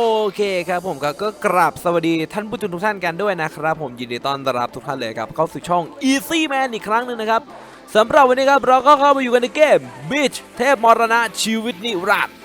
โอเคครับผมครับก็กราบสวัสดีท่านผู้ชมทุกท่านกันด้วยนะครับ ผมยินดีต้อนรับทุกท่านเลยครับเข้าสู่ช่อง Easy Man อีกครั้งหนึ่งนะครับสำหรับวันนี้ครับเราก็เข้ามาอยู่กันในเกม Beach เทพมรณะชีวิตนิรันดร์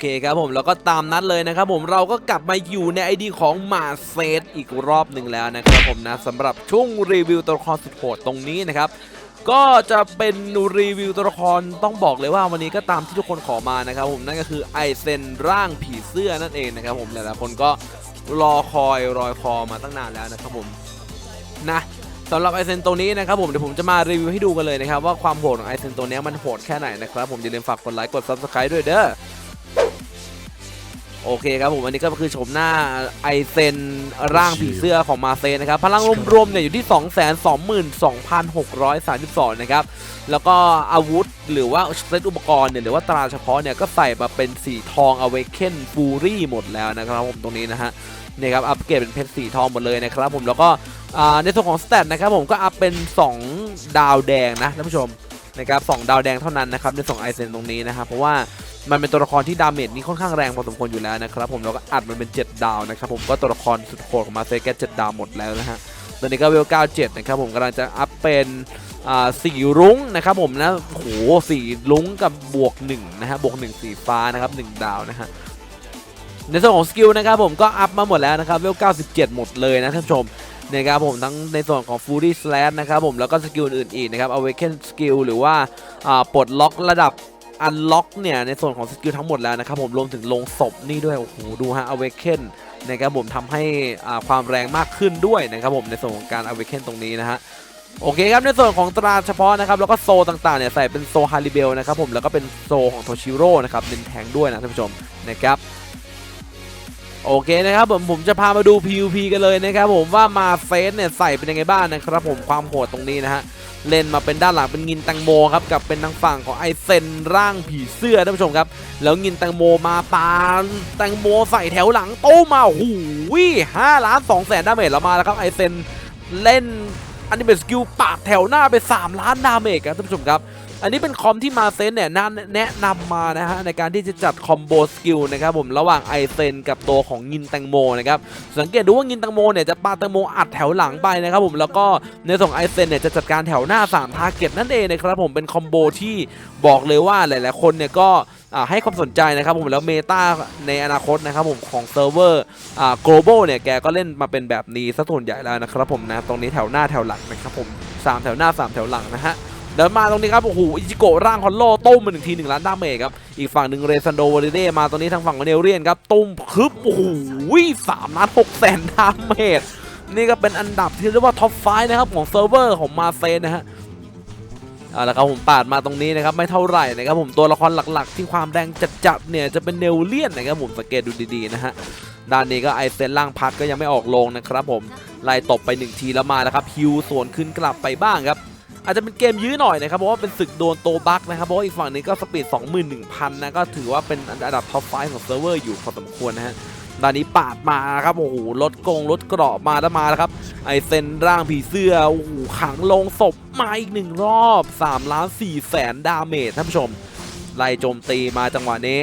เคครับผมแล้วก็ตามนัดเลยนะครับผมเราก็กลับมาอยู่ใน ID ของมาเซตอีกรอบหนึ่งแล้วนะครับผมนะสำหรับช่วงรีวิวตัวละครสุดโหดตรงนี้นะครับก็จะเป็นรีวิวตัวละครต้องบอกเลยว่าวันนี้ก็ตามที่ทุกคนขอมานะครับผมนั่นก็คือไอเซนร่างผีเสื้อนั่นเองนะครับผมหลายๆคนก็รอคอยรอยคอมาตั้งนานแล้วนะครับผมนะสำหรับไอเซนตัวนี้นะครับผมเดี๋ยวผมจะมารีวิวให้ดูกันเลยนะครับว่าความโหดของไอเซนตัวนี้มันโหดแค่ไหนนะครับผมอย่าลืมฝากกดไลค์กด subscribe ด้วยเด้อ โอเคครับผมอันนี้ก็คือชมหน้าไอเซนร่างผีเสื้อของมาเซนะครับ พลังรวมๆเนี่ยอยู่ที่ 222,632 นะครับ แล้วก็อาวุธหรือว่าเซตอุปกรณ์เนี่ยหรือว่าตราเฉพาะเนี่ยก็ใส่มาเป็นสีทอง Awaken Fury หมดแล้วนะครับผมตรงนี้นะฮะเนี่ยครับอัปเกรดเป็นเพชรสีทองหมดเลยนะครับผมแล้วก็อ่าในส่วนของสเตตนะครับผมก็อัพเป็น 2 ดาวแดงนะท่านผู้ชมนะครับสองดาวแดงเท่านั้นนะครับในส่วนไอเซนตรงนี้นะครับเพราะว่า มันเป็นตัวละครที่ดาเมจนี่ค่อนข้างแรงพอสมควรอยู่แล้วนะครับผมแล้วก็อัดมันเป็น 7 ดาวนะครับผมก็ตัวละครสุดโหดของมาเซแก7ดาวหมดแล้วนะฮะตอนนี้ก็เวล97นะครับผมกำลังจะอัพเป็นสีรุ้งนะครับผมนะโอ้โหสีรุ้งกับบวก1นะฮะบวก1สีฟ้านะครับ1ดาวนะฮะในส่วนของสกิลนะครับผมก็อัพมาหมดแล้วนะครับเวล97 หมดเลยนะท่านผู้ชมนะครับผมทั้งในส่วนของ Fury Slash นะครับผมแล้วก็สกิลอื่นๆอีกนะครับ Awaken Skill หรือว่าปลดล็อกระดับ Unlock เนี่ยในส่วนของสกิลทั้งหมดแล้วนะครับผมรวมถึงลงศพนี่ด้วยโอ้โหดูฮะ Awaken นะครับผมทำให้อ่าความแรงมากขึ้นด้วยนะครับผมในส่วนของการ Awaken ตรงนี้นะฮะโอเคครับในส่วนของตราเฉพาะนะครับแล้วก็โซต่างๆเนี่ยใส่เป็นโซฮาริเบลนะครับผมแล้วก็เป็นโซของโทชิโร่นะครับเน้นแทงด้วยนะท่านผู้ชมนะครับโอเคนะครับผมผมจะพามาดู PVP กันเลยนะครับผมว่ามาเฟสเนี่ยใส่เป็นยังไงบ้างนะครับผมความโหดตรงนี้นะฮะ เล่นมาเป็นด้านหลังเป็นงินตังโมครับกับเป็นทางฝั่งของไอเซนร่างผีเสื้อท่านผู้ชมครับ แล้วงินตังโมมาปาตังโมใส่แถวหลังโต้มาหูวิห้าล้านสองแสนดาเมจแล้วมาแล้วครับไอเซนเล่นอันนี้เป็นสกิลปาดแถวหน้าไป 3 ล้านดาเมจครับท่านผู้ชมครับ อันนี้เป็นคอมที่มาเซนเนี่ยน่าแนะนำมานะฮะในการที่จะจัดคอมโบสกิลนะครับผมระหว่างไอเซนกับตัวของงินแตงโมนะครับสังเกตดูว่างินแตงโมเนี่ยจะปาแตงโมอัดแถวหลังไปนะครับผมแล้วก็ในส่วนของไอเซนเนี่ยจะจัดการแถวหน้า3ทาร์เก็ตนั่นเองนะครับผมเป็นคอมโบที่บอกเลยว่าหลาย ๆ คนเนี่ยก็ให้ความสนใจนะครับผมแล้วเมตาในอนาคตนะครับผมของเซิร์ฟเวอร์ global เนี่ยแกก็เล่นมาเป็นแบบนี้ซะส่วนใหญ่แล้วนะครับผมนะตรงนี้แถวหน้าแถวหลังนะครับผม3แถวหน้า 3 แถวหลังนะฮะ เดินมาตรงนี้ครับโอ้โหอิจิโกะร่างฮอลโลต้มมาหนึ่งทีหนึ่งล้านดาเมจครับอีกฝั่งหนึ่งเรซันโดวอริเดมาตรงนี้ทางฝั่งของเนลเรียนครับตุ้มคึบโอ้โหสามล้านหกแสนดาเมจนี่ก็เป็นอันดับที่เรียกว่าท็อปไฟนะครับของเซิร์ฟเวอร์ของมาเซนนะฮะเอาละครับผมปาดมาตรงนี้นะครับไม่เท่าไหร่นะครับผมตัวละครหลักๆ ที่ความแรงจัดๆเนี่ยจะเป็นเนลเลียนนะครับผมสังเกตดูดีๆนะฮะด้านนี้ก็ไอเซนล่างพัดก็ยังไม่ออกลงนะครับผมไล่ตบไป1ทีแล้วมาแล้วครับฮิวสวนขึ้นกลับไปบ้างครับ อาจจะเป็นเกมยื้อหน่อยนะครับเพราะว่าเป็นศึกโดนโตบักนะครับเพราะว่าอีกฝั่งนี้ก็สปีด 21,000 นะก็ถือว่าเป็นอันดับท็อปไฟของเซิร์ฟเวอร์อยู่พอสมควรนะฮะด้านนี้ปาดมาครับโอ้โหรถกงรถเกราะมาแล้วมาแล้วครับไอเซนร่างผีเสื้อโอ้โหขังลงศพมาอีกหนึ่งรอบ3ล้าน4แสนดาเมจท่านผู้ชมไล่โจมตีมาจังหวะนี้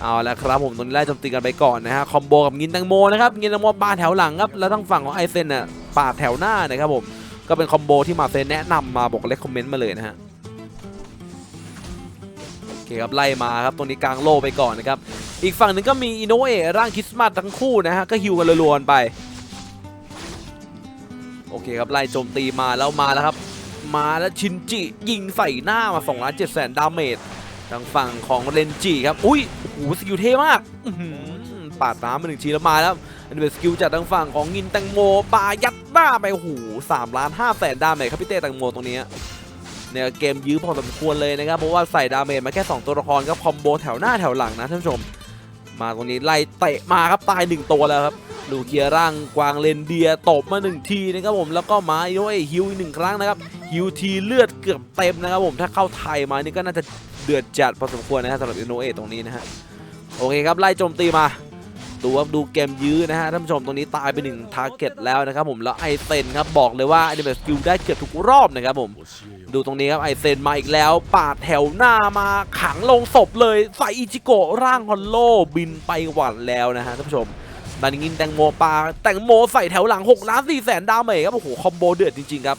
เอาละครับผมตรงนี้ไล่โจมตีกันไปก่อนนะฮะคอมโบกับงินตังโมนะครับงินตังโมปาดแถวหลังครับแล้วทางฝั่งของไอเซนน่ะปาดแถวหน้านะครับผม ก็เป็นคอมโบที่มาเซนแนะนำมาบอกเลคคอมเมนต์มาเลยนะฮะโอเคครับไล่มาครับตรงนี้กลางโลไปก่อนนะครับ อีกฝั่งหนึ่งก็มีอินโนเอร่างคริสต์มาสทั้งคู่นะฮะ ก็ฮิวกันรัวๆไป โอเคครับไล่โจมตีมาแล้วมาแล้วครับ มาแล้วชินจิยิงใส่หน้ามา2ล้าน7แสนดาเมจทางฝั่งของเรนจิครับ อุ้ย หสกิลเท่มากปาดน้ำมาหนึ่งทีแล้วมาแล้ว อันนี้เป็นสกิลจากทางฝั่งของงินแตงโมปายัดหน้าไปโอ้สามล้านห้าแสนดาเมจครับพี่เต้แตงโมตรงนี้เนี่ยเกมยื้อพอสมควรเลยนะครับ เพราะว่าใส่ดาเมจมาแค่ 2 ตัวละครก็คอมโบแถวหน้าแถวหลังนะท่านผู้ชม มาตรงนี้ไล่เตะมาครับตายหนึ่งตัวแล้วครับลูเกียร่างกวางเลนเดียตบมาหนึ่งทีนะครับผมแล้วก็มาโยเอฮิวอีกหนึ่งครั้งนะครับฮิวทีเลือดเกือบเต็มนะครับผมถ้าเข้าไทยมานี่ก็น่าจะเดือดจัดพอสมควรนะฮะสำหรับอินโนเอตรงนี้นะฮะ โอเคครับไล่โจมตีมาดูครับดูเกมยื้อนะฮะท่านผู้ชมตรงนี้ตายไปหนึ่งทาร์เก็ตแล้วนะครับผมแล้วไอเซนครับบอกเลยว่าไอเดมสกิลได้เกือบทุกรอบนะครับผมดูตรงนี้ครับไอเซนมาอีกแล้ว ปาดแถวหน้ามาขังลงศพเลยใส่อิจิโกะร่างฮอลโลบินไปหวันแล้วนะฮะท่านผู้ชมดันยิงแตงโมปาแตงโมใส่แถวหลัง6ล้าน4แสนดาเมจครับโอ้โหคอมโบเดือดจริงๆครับ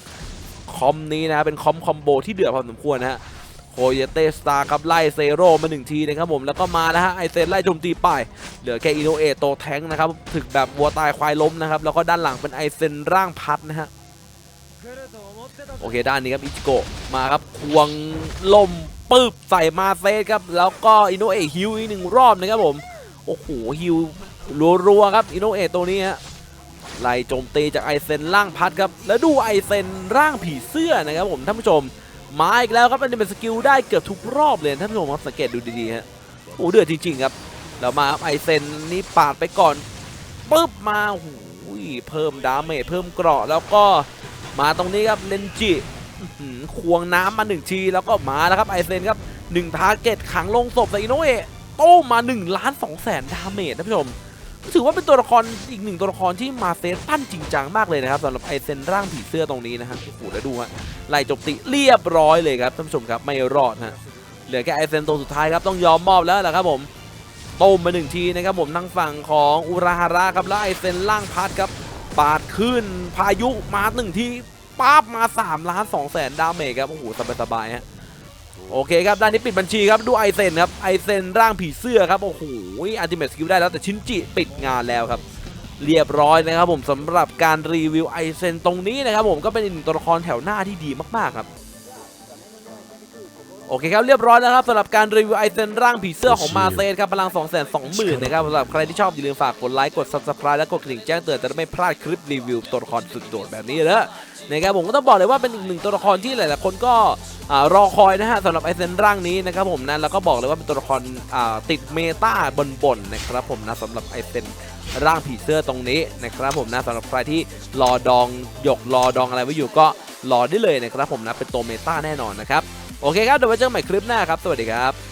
คอมนี้นะเป็นคอมคอมโบที่เดือดพอสมควรนะฮะ โคเยเตสตาร์ครับไล่เซโร่มาหนึ่งทีนะครับผมแล้วก็มาแล้วฮะไอเซนไล่โจมตีไปเหลือแค่อินโนเอตโตแทงนะครับถึกแบบวัวตายควายล้มนะครับแล้วก็ด้านหลังเป็นไอเซนร่างพัดนะฮะโอเคด้านนี้ครับอิจิโกะมาครับควงลมปึ๊บใส่มาเซสครับแล้วก็อินโนเอฮิวอีกหนึ่งรอบนะครับผมโอ้โหฮิวรัวๆครับอินโนเอตัวนี้ฮะไล่โจมตีจากไอเซนร่างพัดครับแล้วดูไอเซนร่างผีเสื้อนะครับผมท่านผู้ชม มาอีกแล้วครับอันนี้เป็นสกิลได้เกือบทุกรอบเลยท่านผู้ชมครับสังเกตดูดีๆฮะโอ้เดือดจริงๆครับแล้วมาครับไอเซนนี่ปาดไปก่อนปึ๊บมาโอ้โหเพิ่มดาเมจเพิ่มเกราะแล้วก็มาตรงนี้ครับเลนจิควงน้ำมาหนึ่งทีแล้วก็มาแล้วครับไอเซนครับหนึ่งทาร์เก็ตขังลงศพใส่อิโนเอะโต้มา1ล้าน2แสนดาเมจท่านผู้ชม ถือว่าเป็นตัวละครอีกหนึ่งตัวละครที่มาเซตปั้นจริงจังมากเลยนะครับสำหรับไอเซนร่างผีเสื้อตรงนี้นะฮะโอ้โหแล้วดูฮะไล่จมตีเรียบร้อยเลยครับท่านผู้ชมครับไม่รอดฮะเหลือแค่ไอเซนตัวสุดท้ายครับต้องยอมมอบแล้วแหละครับผมต้มมาหนึ่งทีนะครับผมทางฝั่งของอุราฮาระครับแล้วไอเซนล่างพัดครับปาดขึ้นพายุมาหนึ่งทีป๊าบมา3ล้าน2แสนดาเมจครับโอ้โหสบายๆฮะ โอเคครับ ด้านนี้ปิดบัญชีครับ ดูไอเซนครับ ไอเซนร่างผีเสื้อครับ โอ้โหอันติเมทสกิลได้แล้วแต่ชินจิปิดงานแล้วครับ เรียบร้อยนะครับผมสำหรับการรีวิวไอเซนตรงนี้นะครับผมก็เป็นอีกหนึ่งตัวละครแถวหน้าที่ดีมากๆครับ โอเคครับเรียบร้อยแล้วครับสำหรับการรีวิวไอเซนร่างผีเสื้อของมาเซนครับพลัง2 2 0 0 0 0นะครับสำหรับใครที่ชอบอย่าลืมฝากกดไลค์กด subscribe และกดกระดิ่งแจ้งเตือนจะได้ไม่พลาดคลิปรีวิวตัวละครสุดโดดแบบนี้เลยนะนะครับผมก็ต้องบอกเลยว่าเป็นอีกหนึ่งตัวละครที่หลายๆคนก็อ่ารอคอยนะฮะสำหรับไอเซนร่างนี้นะครับผมนะแล้วก็บอกเลยว่าเป็นตัวละครอ่าติดเมตาบนๆนะครับผมนะสำหรับไอเซนร่างผีเสื้อตรงนี้นะครับผมนะสำหรับใครที่รอดองหยกรอดองอะไรไว้อยู่ก็รอได้เลยนะครับผมนะเป็นตัวเมตาแน่นอนนะครับ โอเคครับเดี๋ยวไว้เจอกันใหม่คลิปหน้าครับ สวัสดีครับ